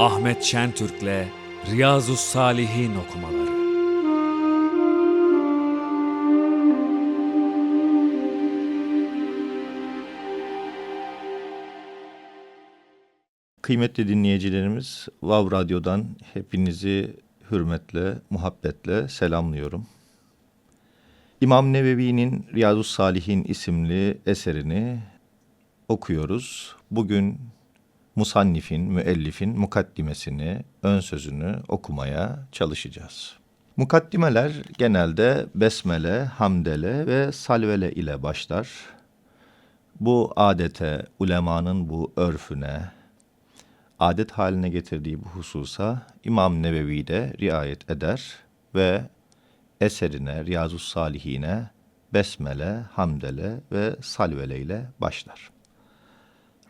Ahmet Şentürk'le Riyazu Salihin okumaları. Kıymetli dinleyicilerimiz, Vav Radyo'dan hepinizi hürmetle, muhabbetle selamlıyorum. İmam Nevevi'nin Riyazu Salihin isimli eserini okuyoruz. Bugün musannifin, müellifin mukaddimesini, ön sözünü okumaya çalışacağız. Mukaddimeler genelde besmele, hamdele ve salvele ile başlar. Bu adete, ulemanın bu örfüne, adet haline getirdiği bu hususa İmam Nevevi de riayet eder ve eserine, Riyazu Salihine besmele, hamdele ve salvele ile başlar.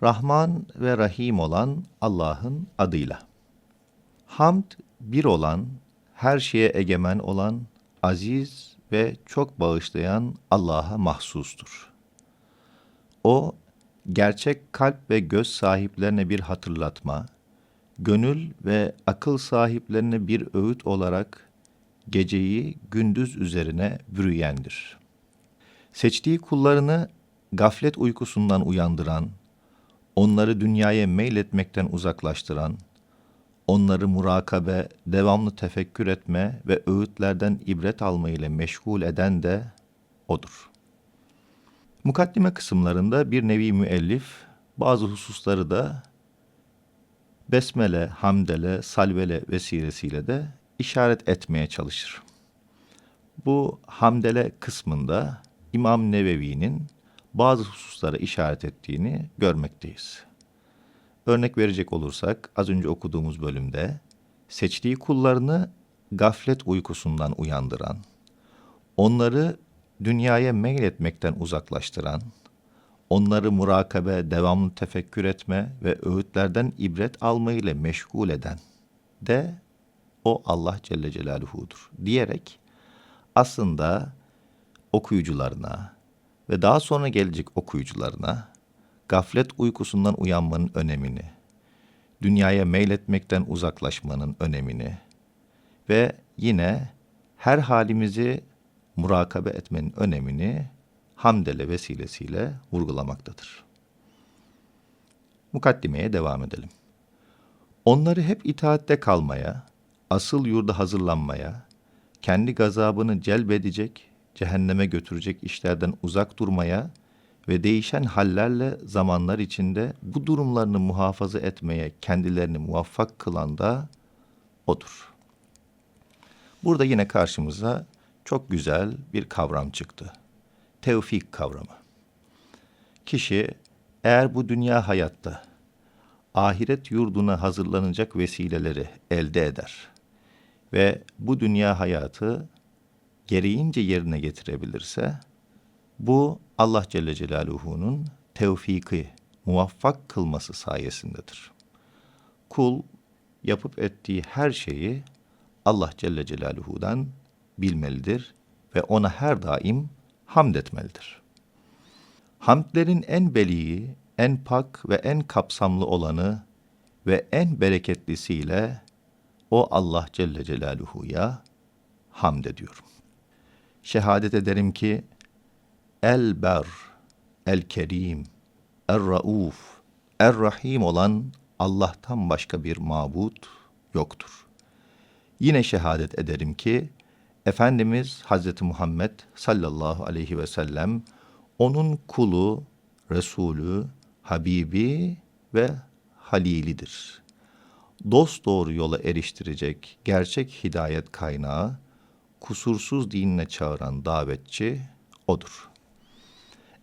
Rahman ve Rahim olan Allah'ın adıyla. Hamd bir olan, her şeye egemen olan, aziz ve çok bağışlayan Allah'a mahsustur. O, gerçek kalp ve göz sahiplerine bir hatırlatma, gönül ve akıl sahiplerine bir öğüt olarak geceyi gündüz üzerine bürüyendir. Seçtiği kullarını gaflet uykusundan uyandıran, onları dünyaya meyletmekten uzaklaştıran, onları murakabe, devamlı tefekkür etme ve öğütlerden ibret alma ile meşgul eden de O'dur. Mukaddime kısımlarında bir nevi müellif bazı hususları da besmele, hamdele, salvele vesilesiyle de işaret etmeye çalışır. Bu hamdele kısmında İmam Nevevi'nin bazı hususlara işaret ettiğini görmekteyiz. Örnek verecek olursak az önce okuduğumuz bölümde seçtiği kullarını gaflet uykusundan uyandıran, onları dünyaya meyletmekten uzaklaştıran, onları murakabe, devamlı tefekkür etme ve öğütlerden ibret alma ile meşgul eden de o Allah Celle Celaluhu'dur diyerek aslında okuyucularına ve daha sonra gelecek okuyucularına gaflet uykusundan uyanmanın önemini, dünyaya meyletmekten uzaklaşmanın önemini ve yine her halimizi murakabe etmenin önemini hamdele vesilesiyle vurgulamaktadır. Mukaddimeye devam edelim. Onları hep itaatte kalmaya, asıl yurda hazırlanmaya, kendi gazabını celbedecek, cehenneme götürecek işlerden uzak durmaya ve değişen hallerle zamanlar içinde bu durumlarını muhafaza etmeye kendilerini muvaffak kılan da O'dur. Burada yine karşımıza çok güzel bir kavram çıktı. Tevfik kavramı. Kişi eğer bu dünya hayatta ahiret yurduna hazırlanacak vesileleri elde eder ve bu dünya hayatı gereğince yerine getirebilirse bu Allah Celle Celaluhu'nun tevfiki, muvaffak kılması sayesindedir. Kul yapıp ettiği her şeyi Allah Celle Celaluhu'dan bilmelidir ve ona her daim hamd etmelidir. Hamdlerin en beliği, en pak ve en kapsamlı olanı ve en bereketlisiyle o Allah Celle Celaluhu'ya hamd ediyorum. Şehadet ederim ki El-Ber, El-Kerim, Er-Rauf, Er-Rahim olan Allah'tan başka bir mabut yoktur. Yine şehadet ederim ki Efendimiz Hazreti Muhammed sallallahu aleyhi ve sellem onun kulu, Resulü, Habibi ve Halilidir. Dost doğru yola eriştirecek gerçek hidayet kaynağı, kusursuz dinine çağıran davetçi odur.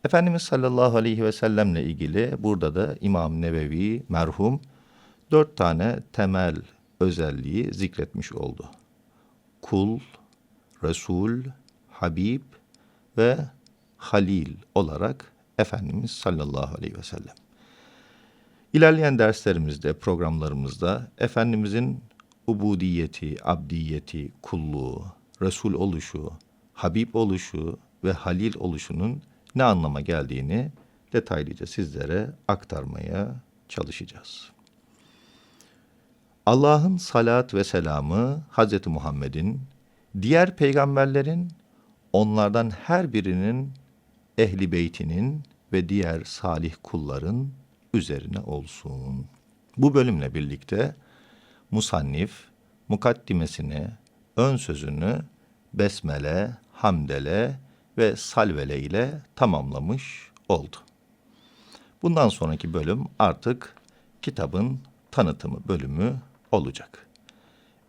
Efendimiz sallallahu aleyhi ve sellemle ilgili burada da İmam Nevevi merhum dört tane temel özelliği zikretmiş oldu. Kul, Resul, Habib ve Halil olarak Efendimiz sallallahu aleyhi ve sellem. İlerleyen derslerimizde, programlarımızda Efendimizin ubudiyeti, abdiyeti, kulluğu, Resul oluşu, Habib oluşu ve Halil oluşunun ne anlama geldiğini detaylıca sizlere aktarmaya çalışacağız. Allah'ın salat ve selamı Hz. Muhammed'in, diğer peygamberlerin, onlardan her birinin, ehli beytinin ve diğer salih kulların üzerine olsun. Bu bölümle birlikte musannif, mukaddimesini, ön sözünü besmele, hamdele ve salvele ile tamamlamış oldu. Bundan sonraki bölüm artık kitabın tanıtımı bölümü olacak.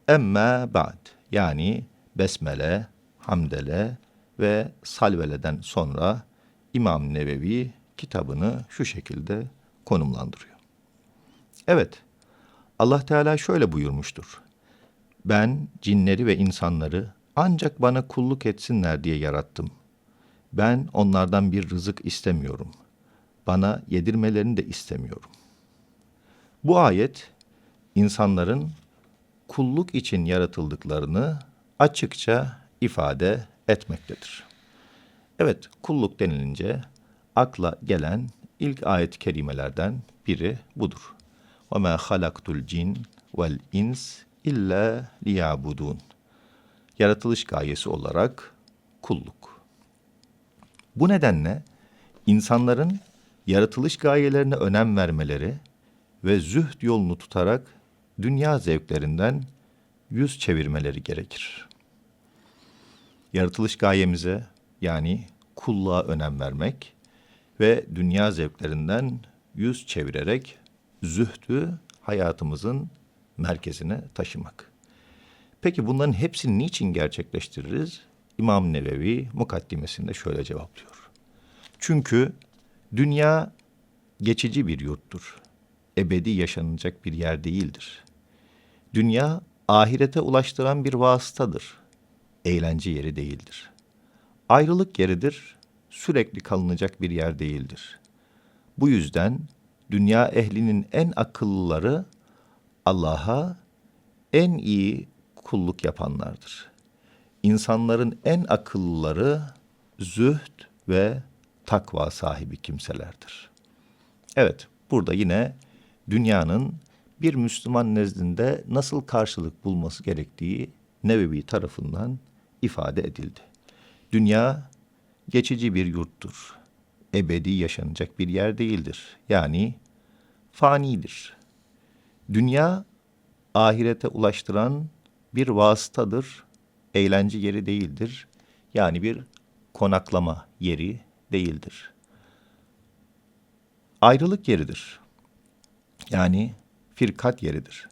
Emme ba'd yani besmele, hamdele ve salveleden sonra İmam Nevevi kitabını şu şekilde konumlandırıyor. Evet, Allah Teala şöyle buyurmuştur. Ben cinleri ve insanları ancak bana kulluk etsinler diye yarattım. Ben onlardan bir rızık istemiyorum. Bana yedirmelerini de istemiyorum. Bu ayet insanların kulluk için yaratıldıklarını açıkça ifade etmektedir. Evet, kulluk denilince akla gelen ilk ayet-i kerimelerden biri budur. وَمَا خَلَقْتُ الْجِنْ وَالْاِنْسِ illa liyabudun. Yaratılış gayesi olarak kulluk. Bu nedenle insanların yaratılış gayelerine önem vermeleri ve zühd yolunu tutarak dünya zevklerinden yüz çevirmeleri gerekir. Yaratılış gayemize yani kulluğa önem vermek ve dünya zevklerinden yüz çevirerek zühdü hayatımızın merkezine taşımak. Peki bunların hepsini niçin gerçekleştiririz? İmam Nevevi mukaddimesinde şöyle cevaplıyor. Çünkü dünya geçici bir yurttur. Ebedi yaşanacak bir yer değildir. Dünya ahirete ulaştıran bir vasıtadır. Eğlence yeri değildir. Ayrılık yeridir, sürekli kalınacak bir yer değildir. Bu yüzden dünya ehlinin en akıllıları Allah'a en iyi kulluk yapanlardır. İnsanların en akıllıları zühd ve takva sahibi kimselerdir. Evet, burada yine dünyanın bir Müslüman nezdinde nasıl karşılık bulması gerektiği Nevevi tarafından ifade edildi. Dünya geçici bir yurttur. Ebedi yaşanacak bir yer değildir. Yani fanidir. Dünya ahirete ulaştıran bir vasıtadır, eğlence yeri değildir. Yani bir konaklama yeri değildir. Ayrılık yeridir. Yani firkat yeridir.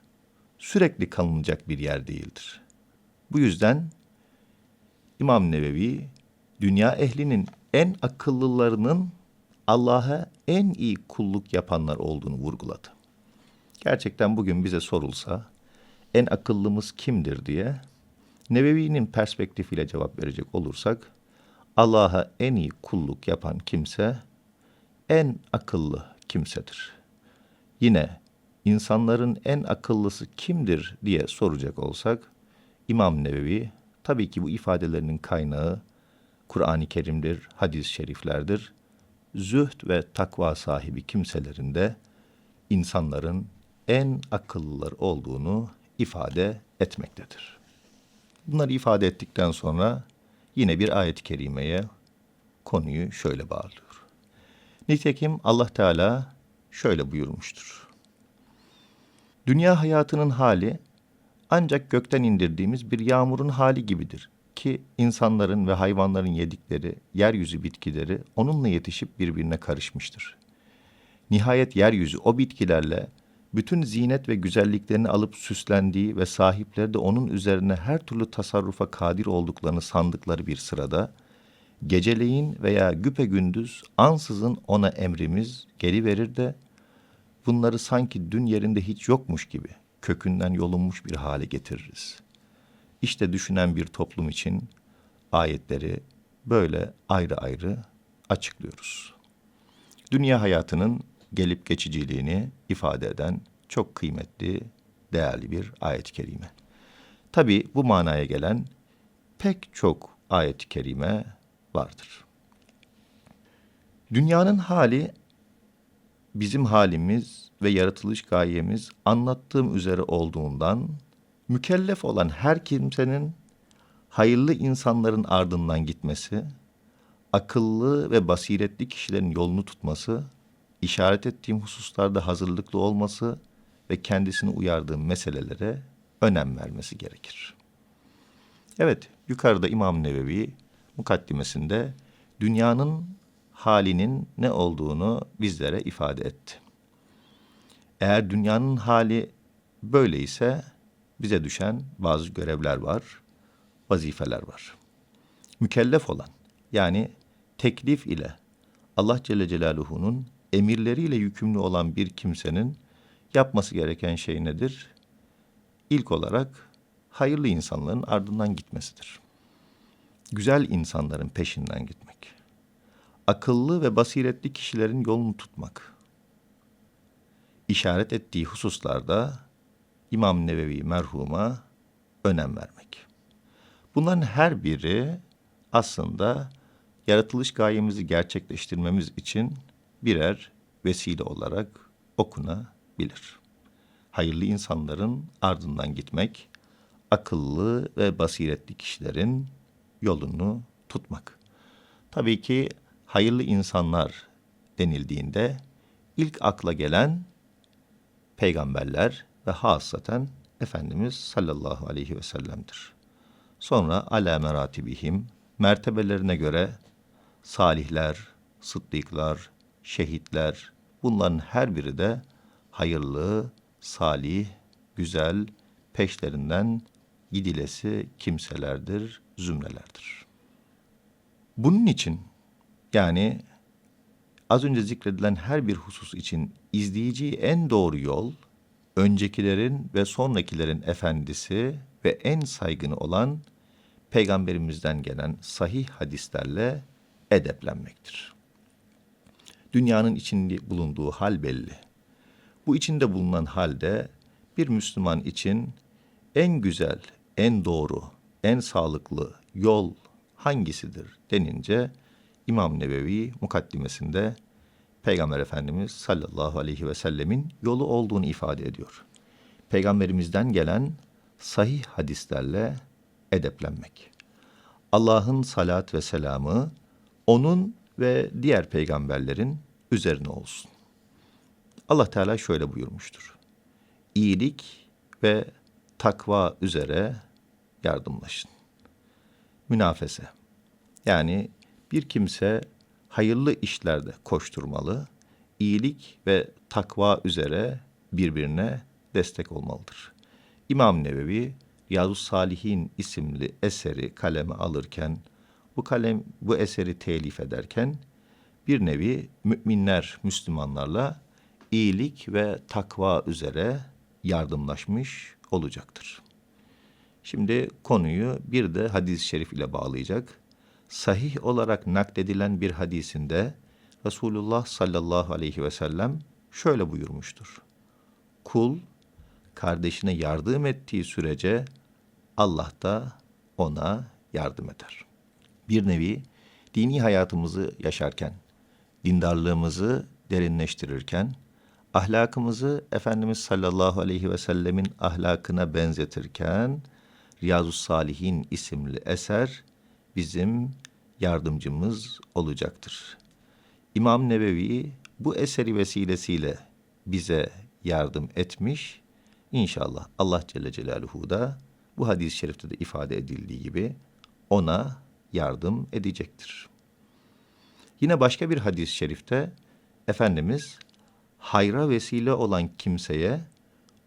Sürekli kalınacak bir yer değildir. Bu yüzden İmam Nevevi dünya ehlinin en akıllılarının Allah'a en iyi kulluk yapanlar olduğunu vurguladı. Gerçekten bugün bize sorulsa en akıllımız kimdir diye Nevevi'nin perspektifiyle cevap verecek olursak Allah'a en iyi kulluk yapan kimse en akıllı kimsedir. Yine insanların en akıllısı kimdir diye soracak olsak İmam Nevevi tabii ki bu ifadelerinin kaynağı Kur'an-ı Kerim'dir, hadis-i şeriflerdir. Zühd ve takva sahibi kimselerin de insanların en akıllılar olduğunu ifade etmektedir. Bunları ifade ettikten sonra yine bir ayet-i kerimeye konuyu şöyle bağlıyor. Nitekim Allah Teala şöyle buyurmuştur. Dünya hayatının hali ancak gökten indirdiğimiz bir yağmurun hali gibidir ki insanların ve hayvanların yedikleri yeryüzü bitkileri onunla yetişip birbirine karışmıştır. Nihayet yeryüzü o bitkilerle bütün zinet ve güzelliklerini alıp süslendiği ve sahipleri de onun üzerine her türlü tasarrufa kadir olduklarını sandıkları bir sırada, geceleyin veya güpe gündüz ansızın ona emrimiz geliverir de, bunları sanki dün yerinde hiç yokmuş gibi kökünden yolunmuş bir hale getiririz. İşte düşünen bir toplum için ayetleri böyle ayrı ayrı açıklıyoruz. Dünya hayatının gelip geçiciliğini ifade eden çok kıymetli, değerli bir ayet-i kerime. Tabi bu manaya gelen pek çok ayet-i kerime vardır. Dünyanın hali bizim halimiz ve yaratılış gayemiz anlattığım üzere olduğundan mükellef olan her kimsenin hayırlı insanların ardından gitmesi, akıllı ve basiretli kişilerin yolunu tutması, işaret ettiğim hususlarda hazırlıklı olması ve kendisini uyardığım meselelere önem vermesi gerekir. Evet, yukarıda İmam Nevevi mukaddimesinde dünyanın halinin ne olduğunu bizlere ifade etti. Eğer dünyanın hali böyle ise bize düşen bazı görevler var, vazifeler var. Mükellef olan yani teklif ile Allah Celle Celaluhu'nun emirleriyle yükümlü olan bir kimsenin yapması gereken şey nedir? İlk olarak hayırlı insanların ardından gitmesidir. Güzel insanların peşinden gitmek. Akıllı ve basiretli kişilerin yolunu tutmak. İşaret ettiği hususlarda İmam Nevevi merhuma önem vermek. Bunların her biri aslında yaratılış gayemizi gerçekleştirmemiz için birer vesile olarak okunabilir. Hayırlı insanların ardından gitmek, akıllı ve basiretli kişilerin yolunu tutmak. Tabii ki hayırlı insanlar denildiğinde ilk akla gelen peygamberler ve hasaten Efendimiz sallallahu aleyhi ve sellem'dir. Sonra ala meratibihim mertebelerine göre salihler, sıddıklar, şehitler bunların her biri de hayırlı, salih, güzel, peşlerinden gidilesi kimselerdir, zümrelerdir. Bunun için yani az önce zikredilen her bir husus için izleyeceği en doğru yol öncekilerin ve sonrakilerin efendisi ve en saygını olan peygamberimizden gelen sahih hadislerle edeplenmektir. Dünyanın içinde bulunduğu hal belli. Bu içinde bulunan halde bir Müslüman için en güzel, en doğru, en sağlıklı yol hangisidir denince İmam Nevevi mukaddimesinde Peygamber Efendimiz sallallahu aleyhi ve sellemin yolu olduğunu ifade ediyor. Peygamberimizden gelen sahih hadislerle edeplenmek. Allah'ın salat ve selamı onun ve diğer peygamberlerin üzerine olsun. Allah Teala şöyle buyurmuştur. İyilik ve takva üzere yardımlaşın. Münafese. Yani bir kimse hayırlı işlerde koşturmalı, iyilik ve takva üzere birbirine destek olmalıdır. İmam Nevevi Riyadus Salihin isimli eseri kaleme alırken bu kalem bu eseri telif ederken bir nevi müminler, Müslümanlarla iyilik ve takva üzere yardımlaşmış olacaktır. Şimdi konuyu bir de hadis-i şerif ile bağlayacak. Sahih olarak nakledilen bir hadisinde Resulullah sallallahu aleyhi ve sellem şöyle buyurmuştur. Kul kardeşine yardım ettiği sürece Allah da ona yardım eder. Bir nevi dini hayatımızı yaşarken, dindarlığımızı derinleştirirken, ahlakımızı Efendimiz sallallahu aleyhi ve sellemin ahlakına benzetirken, Riyazu Salihin isimli eser bizim yardımcımız olacaktır. İmam Nebevi bu eseri vesilesiyle bize yardım etmiş. İnşallah Allah Celle Celaluhu da bu hadis-i şerifte de ifade edildiği gibi ona yardım edecektir. Yine başka bir hadis-i şerifte Efendimiz hayra vesile olan kimseye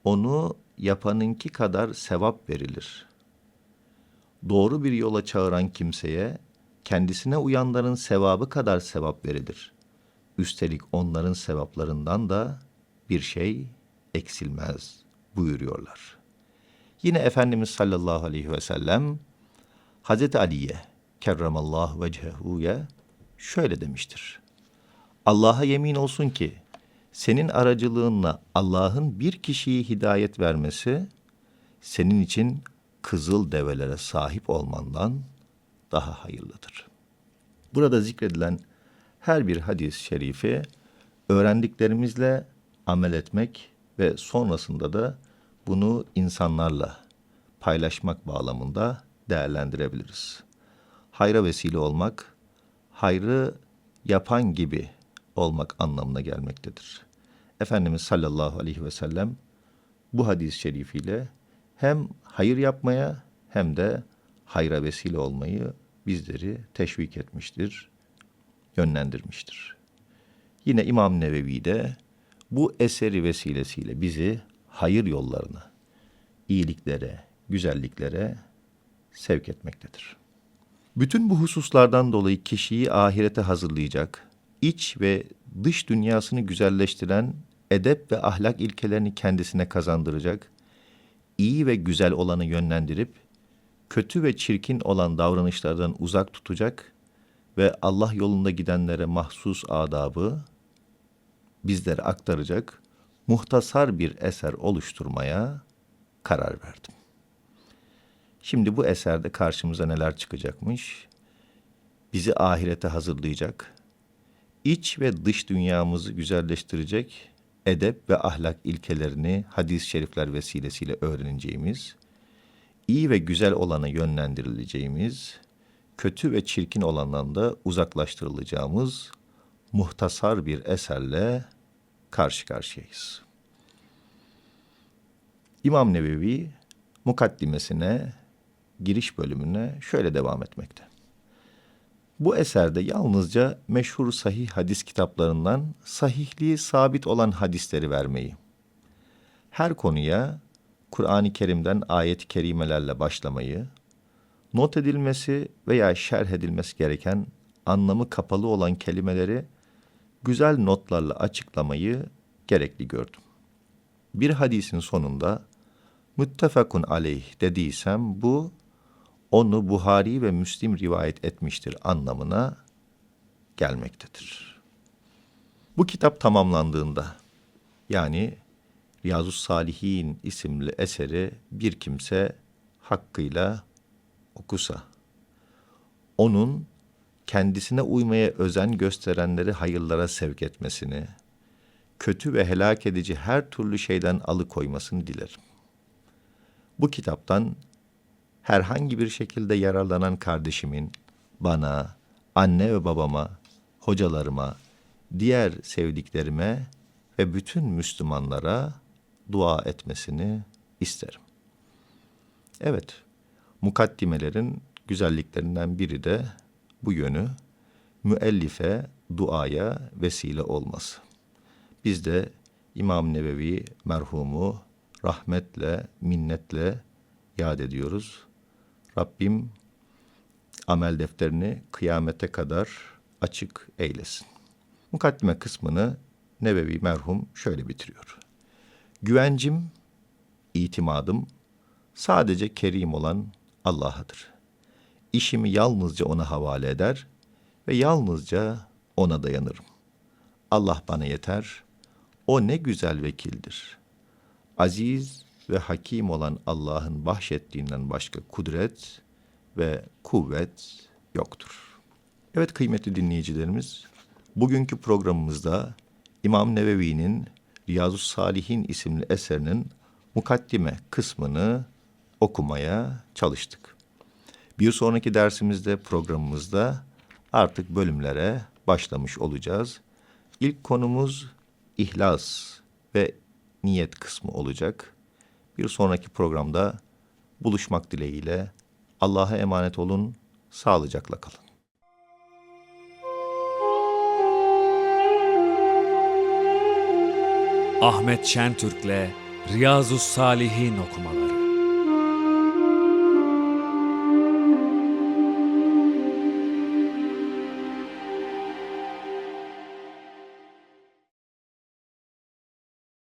onu yapanınki kadar sevap verilir. Doğru bir yola çağıran kimseye kendisine uyanların sevabı kadar sevap verilir. Üstelik onların sevaplarından da bir şey eksilmez buyuruyorlar. Yine Efendimiz sallallahu aleyhi ve sellem Hazreti Ali'ye kerramallahu vecehu'ya şöyle demiştir. Allah'a yemin olsun ki senin aracılığınla Allah'ın bir kişiyi hidayet vermesi senin için kızıl develere sahip olmandan daha hayırlıdır. Burada zikredilen her bir hadis-i şerifi öğrendiklerimizle amel etmek ve sonrasında da bunu insanlarla paylaşmak bağlamında değerlendirebiliriz. Hayra vesile olmak, hayrı yapan gibi olmak anlamına gelmektedir. Efendimiz sallallahu aleyhi ve sellem bu hadis-i şerifiyle hem hayır yapmaya hem de hayra vesile olmayı bizleri teşvik etmiştir, yönlendirmiştir. Yine İmam Nevevi de bu eseri vesilesiyle bizi hayır yollarına, iyiliklere, güzelliklere sevk etmektedir. Bütün bu hususlardan dolayı kişiyi ahirete hazırlayacak, iç ve dış dünyasını güzelleştiren edep ve ahlak ilkelerini kendisine kazandıracak, iyi ve güzel olanı yönlendirip, kötü ve çirkin olan davranışlardan uzak tutacak ve Allah yolunda gidenlere mahsus adabı bizlere aktaracak muhtasar bir eser oluşturmaya karar verdim. Şimdi bu eserde karşımıza neler çıkacakmış? Bizi ahirete hazırlayacak, iç ve dış dünyamızı güzelleştirecek edep ve ahlak ilkelerini hadis-i şerifler vesilesiyle öğreneceğimiz, iyi ve güzel olana yönlendirileceğimiz, kötü ve çirkin olandan da uzaklaştırılacağımız muhtasar bir eserle karşı karşıyayız. İmam Nevevi mukaddimesine, giriş bölümüne şöyle devam etmekte. Bu eserde yalnızca meşhur sahih hadis kitaplarından sahihliği sabit olan hadisleri vermeyi, her konuya Kur'an-ı Kerim'den ayet-i kerimelerle başlamayı, not edilmesi veya şerh edilmesi gereken anlamı kapalı olan kelimeleri güzel notlarla açıklamayı gerekli gördüm. Bir hadisin sonunda müttefakun aleyh dediysem bu onu Buhari ve Müslim rivayet etmiştir anlamına gelmektedir. Bu kitap tamamlandığında yani Riyazu Salihin isimli eseri bir kimse hakkıyla okusa, onun kendisine uymaya özen gösterenleri hayırlara sevk etmesini, kötü ve helak edici her türlü şeyden alıkoymasını dilerim. Bu kitaptan herhangi bir şekilde yararlanan kardeşimin bana, anne ve babama, hocalarıma, diğer sevdiklerime ve bütün Müslümanlara dua etmesini isterim. Evet, mukaddimelerin güzelliklerinden biri de bu yönü müellife duaya vesile olması. Biz de İmam Nevevi merhumu rahmetle, minnetle yad ediyoruz. Rabbim amel defterini kıyamete kadar açık eylesin. Mukaddime kısmını Nevevi merhum şöyle bitiriyor. Güvencim, itimadım sadece kerim olan Allah'adır. İşimi yalnızca ona havale eder ve yalnızca ona dayanırım. Allah bana yeter, o ne güzel vekildir. Aziz ve hakim olan Allah'ın bahşettiğinden başka kudret ve kuvvet yoktur. Evet kıymetli dinleyicilerimiz, bugünkü programımızda İmam Nevevi'nin Riyazu Salihin isimli eserinin mukaddime kısmını okumaya çalıştık. Bir sonraki dersimizde programımızda artık bölümlere başlamış olacağız. İlk konumuz ihlas ve niyet kısmı olacak. Bir sonraki programda buluşmak dileğiyle Allah'a emanet olun, sağlıcakla kalın. Ahmet Şentürk'le Riyazu Salihin okumaları.